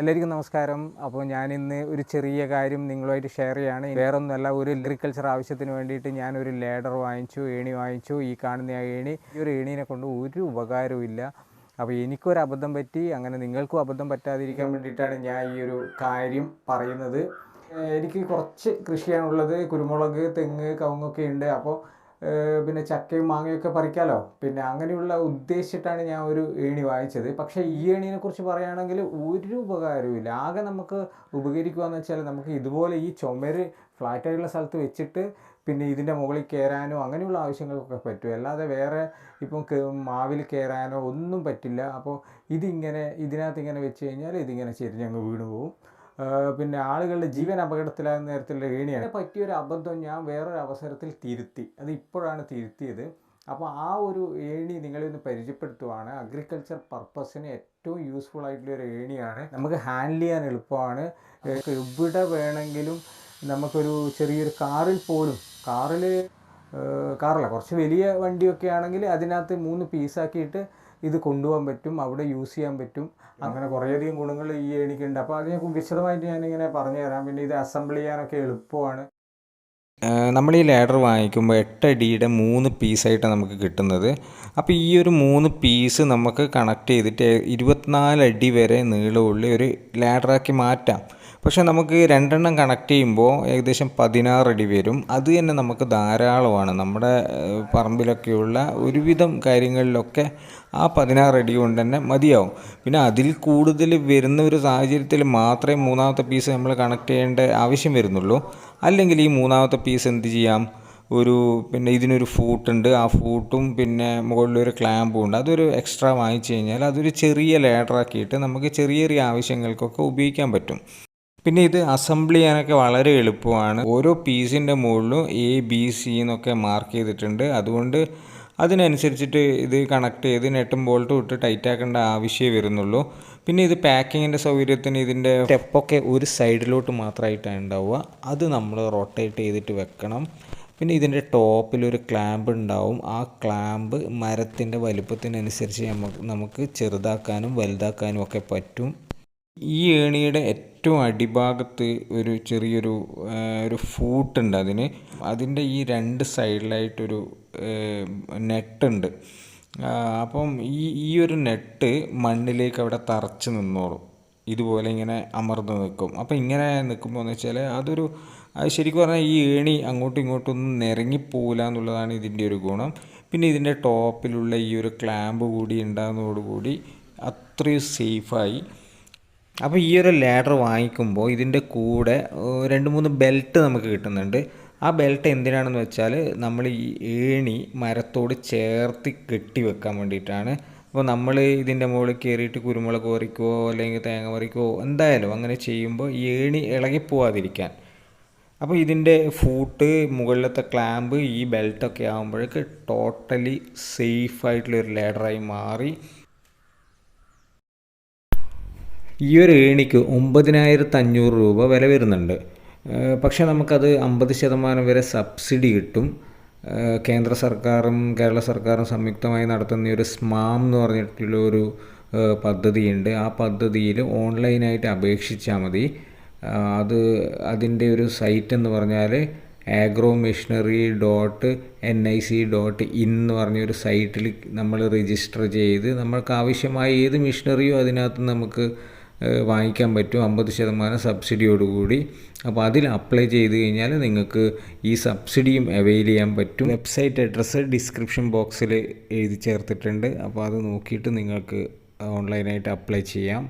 എല്ലാവർക്കും നമസ്കാരം. അപ്പോൾ ഞാൻ ഇന്ന് ഒരു ചെറിയ കാര്യം നിങ്ങളുമായിട്ട് ഷെയർ ചെയ്യാണ്. വേറൊന്നുമല്ല ഒരു അഗ്രികൾച്ചർ ആവശ്യത്തിന് വേണ്ടിയിട്ട് ഞാൻ ഒരു ലേഡർ വാങ്ങിച്ചു ഏണി വാങ്ങിച്ചു. ഈ കാണുന്ന ആ ഏണി ഈ ഒരു ഏണീനെ കൊണ്ട് ഒരു ഉപകാരവും അപ്പോൾ എനിക്കൊരു അബദ്ധം പറ്റി അങ്ങനെ നിങ്ങൾക്കും അബദ്ധം പറ്റാതിരിക്കാൻ വേണ്ടിയിട്ടാണ് ഞാൻ ഈ ഒരു കാര്യം പറയുന്നത്. എനിക്ക് കുറച്ച് കൃഷിയാണുള്ളത് കുരുമുളക് തെങ്ങ് കവുങ്ങൊക്കെ ഉണ്ട്. അപ്പോൾ പിന്നെ ചക്കയും മാങ്ങയൊക്കെ പറിക്കാലോ? പിന്നെ അങ്ങനെയുള്ള ഉദ്ദേശിച്ചിട്ടാണ് ഞാൻ ഒരു ഏണി വാങ്ങിച്ചത്. പക്ഷേ ഈ ഏണീനെ കുറിച്ച് പറയുകയാണെങ്കിൽ ഒരു ഉപകാരവുമില്ല. ആകെ നമുക്ക് ഉപകരിക്കുകയെന്ന് വെച്ചാൽ നമുക്ക് ഇതുപോലെ ഈ ചുമര് ഫ്ലാറ്റായിട്ടുള്ള സ്ഥലത്ത് വെച്ചിട്ട് പിന്നെ ഇതിന്റെ മുകളിൽ കയറാനോ അങ്ങനെയുള്ള ആവശ്യങ്ങൾക്കൊക്കെ പറ്റും. അല്ലാതെ വേറെ ഇപ്പം മാവിൽ കയറാനോ ഒന്നും പറ്റില്ല. അപ്പോൾ ഇതിങ്ങനെ ഇതിനകത്ത് ഇങ്ങനെ വെച്ച് കഴിഞ്ഞാൽ ഇതിങ്ങനെ ചെരിഞ്ഞങ്ങ് വീണു പോകും പിന്നെ ആളുകളുടെ ജീവൻ അപകടത്തിലാകുന്ന തരത്തിലുള്ള ഏണിയാണ്. പറ്റിയൊരു അബദ്ധം ഞാൻ വേറൊരു അവസരത്തിൽ തിരുത്തി. അത് ഇപ്പോഴാണ് തിരുത്തിയത്. അപ്പോൾ ആ ഒരു ഏണി നിങ്ങളെ ഒന്ന് പരിചയപ്പെടുത്തുവാണ്. അഗ്രികൾച്ചർ പർപ്പസിന് ഏറ്റവും യൂസ്ഫുൾ ആയിട്ടുള്ള ഒരു ഏണിയാണ്. നമുക്ക് ഹാൻഡിൽ ചെയ്യാൻ എളുപ്പമാണ്. എവിടെ വേണമെങ്കിലും നമുക്കൊരു ചെറിയൊരു കാറിൽ പോലും കാറിൽ കാറല്ല കുറച്ച് വലിയ വണ്ടിയൊക്കെ ആണെങ്കിൽ അതിനകത്ത് മൂന്ന് പീസാക്കിയിട്ട് ഇത് കൊണ്ടുപോകാൻ പറ്റും അവിടെ യൂസ് ചെയ്യാൻ പറ്റും. അങ്ങനെ കുറേയധികം ഗുണങ്ങൾ ഈ എനിക്കുണ്ട് അപ്പോൾ അതിനെ വിശദമായിട്ട് ഞാനിങ്ങനെ പറഞ്ഞു തരാം. പിന്നെ ഇത് അസംബിൾ ചെയ്യാനൊക്കെ എളുപ്പമാണ്. നമ്മൾ ഈ ലാഡർ വാങ്ങിക്കുമ്പോൾ എട്ടടിയുടെ മൂന്ന് പീസായിട്ടാണ് നമുക്ക് കിട്ടുന്നത്. അപ്പോൾ ഈ ഒരു മൂന്ന് പീസ് നമുക്ക് കണക്ട് ചെയ്തിട്ട് ഇരുപത്തിനാല് അടി വരെ നീളമുള്ള ഒരു ലാഡറാക്കി മാറ്റാം. പക്ഷേ നമുക്ക് രണ്ടെണ്ണം കണക്ട് ചെയ്യുമ്പോൾ ഏകദേശം പതിനാറ് അടി വരും. അത് തന്നെ നമുക്ക് ധാരാളമാണ്. നമ്മുടെ പറമ്പിലൊക്കെയുള്ള ഒരുവിധം കാര്യങ്ങളിലൊക്കെ ആ പതിനാറ് അടി കൊണ്ട് തന്നെ മതിയാവും. പിന്നെ അതിൽ കൂടുതൽ വരുന്ന ഒരു സാഹചര്യത്തിൽ മാത്രമേ മൂന്നാമത്തെ പീസ് നമ്മൾ കണക്ട് ചെയ്യേണ്ട ആവശ്യം വരുന്നുള്ളൂ. അല്ലെങ്കിൽ ഈ മൂന്നാമത്തെ പീസ് എന്ത് ചെയ്യാം? ഒരു പിന്നെ ഇതിനൊരു ഫൂട്ടുണ്ട്. ആ ഫൂട്ടും പിന്നെ മുകളിലൊരു ക്ലാമ്പും ഉണ്ട്. അതൊരു എക്സ്ട്രാ വാങ്ങിച്ചു കഴിഞ്ഞാൽ അതൊരു ചെറിയ ലേഡറാക്കിയിട്ട് നമുക്ക് ചെറിയ ചെറിയ ആവശ്യങ്ങൾക്കൊക്കെ ഉപയോഗിക്കാൻ പറ്റും. പിന്നെ ഇത് അസംബിൾ ചെയ്യാനൊക്കെ വളരെ എളുപ്പമാണ്. ഓരോ പീസിന്റെ മുകളിലും എ ബി സി എന്നൊക്കെ മാർക്ക് ചെയ്തിട്ടുണ്ട്. അതുകൊണ്ട് അതിനനുസരിച്ചിട്ട് ഇത് കണക്ട് ചെയ്ത് നെട്ടും ബോൾട്ടും ഇട്ട് ടൈറ്റ് ആക്കേണ്ട ആവശ്യമേ വരുന്നുള്ളൂ. പിന്നെ ഇത് പാക്കിങ്ങിന്റെ സൗകര്യത്തിന് ഇതിന്റെ സ്റ്റെപ്പൊക്കെ ഒരു സൈഡിലോട്ട് മാത്രമായിട്ടാണ് ഉണ്ടാവുക. അത് നമ്മൾ റൊട്ടേറ്റ് ചെയ്തിട്ട് വെക്കണം. പിന്നെ ഇതിന്റെ ടോപ്പിലൊരു ക്ലാമ്പ് ഉണ്ടാവും. ആ ക്ലാമ്പ് മരത്തിന്റെ വലുപ്പത്തിനനുസരിച്ച് നമുക്ക് നമുക്ക് ചെറുതാക്കാനും വലുതാക്കാനും ഒക്കെ പറ്റും. ഈ ഏണിയുടെ ഏറ്റവും അടിഭാഗത്ത് ഒരു ചെറിയൊരു ഒരു ഫൂട്ടുണ്ട് അതിന്. അതിന്റെ ഈ രണ്ട് സൈഡിലായിട്ടൊരു നെട്ടുണ്ട്. അപ്പം ഈ ഈ ഒരു നെട്ട് മണ്ണിലേക്ക് അവിടെ തറച്ച് നിന്നോളും. ഇതുപോലെ ഇങ്ങനെ അമർന്ന് നിൽക്കും. അപ്പോൾ ഇങ്ങനെ നിൽക്കുമ്പോൾ എന്ന് വെച്ചാൽ അതൊരു അത് ശരിക്കും പറഞ്ഞാൽ ഈ ഏണി അങ്ങോട്ടും ഇങ്ങോട്ടും ഒന്നും നിരങ്ങിപ്പോവില്ല എന്നുള്ളതാണ് ഇതിന്റെ ഒരു ഗുണം. പിന്നെ ഇതിന്റെ ടോപ്പിലുള്ള ഈ ഒരു ക്ലാമ്പ് കൂടി ഉണ്ടാകുന്നതോടുകൂടി അത്രയും സേഫായി. അപ്പോൾ ഈ ഒരു ലാഡർ വാങ്ങിക്കുമ്പോൾ ഇതിന്റെ കൂടെ രണ്ട് മൂന്ന് ബെൽറ്റ് നമുക്ക് കിട്ടുന്നുണ്ട്. ആ ബെൽറ്റ് എന്തിനാണെന്ന് വെച്ചാൽ നമ്മൾ ഈ ഏണി മരത്തോട് ചേർത്ത് കെട്ടി വെക്കാൻ വേണ്ടിയിട്ടാണ്. അപ്പോൾ നമ്മൾ ഇതിന്റെ മുകളിൽ കയറിയിട്ട് കുരുമുളക് പറിക്കുവോ അല്ലെങ്കിൽ തേങ്ങ പറിക്കുകയോ എന്തായാലും അങ്ങനെ ചെയ്യുമ്പോൾ ഈ ഏണി ഇളകിപ്പോവാതിരിക്കാൻ അപ്പോൾ ഇതിന്റെ ഫൂട്ട് മുകളിലത്തെ ക്ലാമ്പ് ഈ ബെൽറ്റൊക്കെ ആകുമ്പോഴേക്ക് ടോട്ടലി സേഫ് ആയിട്ടുള്ള ഒരു ലേഡറായി മാറി. ഈ ഒരു ഏണിക്ക് ഒമ്പതിനായിരത്തി അഞ്ഞൂറ് രൂപ വില വരുന്നുണ്ട്. പക്ഷെ നമുക്കത് അമ്പത് ശതമാനം വരെ സബ്സിഡി കിട്ടും. കേന്ദ്ര സർക്കാരും കേരള സർക്കാരും സംയുക്തമായി നടത്തുന്ന ഒരു സ്മാം എന്ന് പറഞ്ഞിട്ടുള്ള ഒരു പദ്ധതിയുണ്ട്. ആ പദ്ധതിയിൽ ഓൺലൈനായിട്ട് അപേക്ഷിച്ചാൽ മതി. അത് അതിന്റെ ഒരു സൈറ്റ് എന്ന് പറഞ്ഞാൽ agro machinery dot N I C dot in എന്ന് പറഞ്ഞൊരു സൈറ്റിൽ നമ്മൾ രജിസ്റ്റർ ചെയ്ത് നമ്മൾക്ക് ആവശ്യമായ ഏത് മെഷീനറിയോ അതിനകത്ത് നമുക്ക് വാങ്ങിക്കാൻ പറ്റും അമ്പത് ശതമാനം സബ്സിഡിയോടുകൂടി. അപ്പോൾ അതിൽ അപ്ലൈ ചെയ്ത് കഴിഞ്ഞാൽ നിങ്ങൾക്ക് ഈ സബ്സിഡിയും അവൈൽ ചെയ്യാൻ പറ്റും. വെബ്സൈറ്റ് അഡ്രസ്സ് ഡിസ്ക്രിപ്ഷൻ ബോക്സിൽ എഴുതി ചേർത്തിട്ടുണ്ട്. അപ്പോൾ അത് നോക്കിയിട്ട് നിങ്ങൾക്ക് ഓൺലൈനായിട്ട് അപ്ലൈ ചെയ്യാം.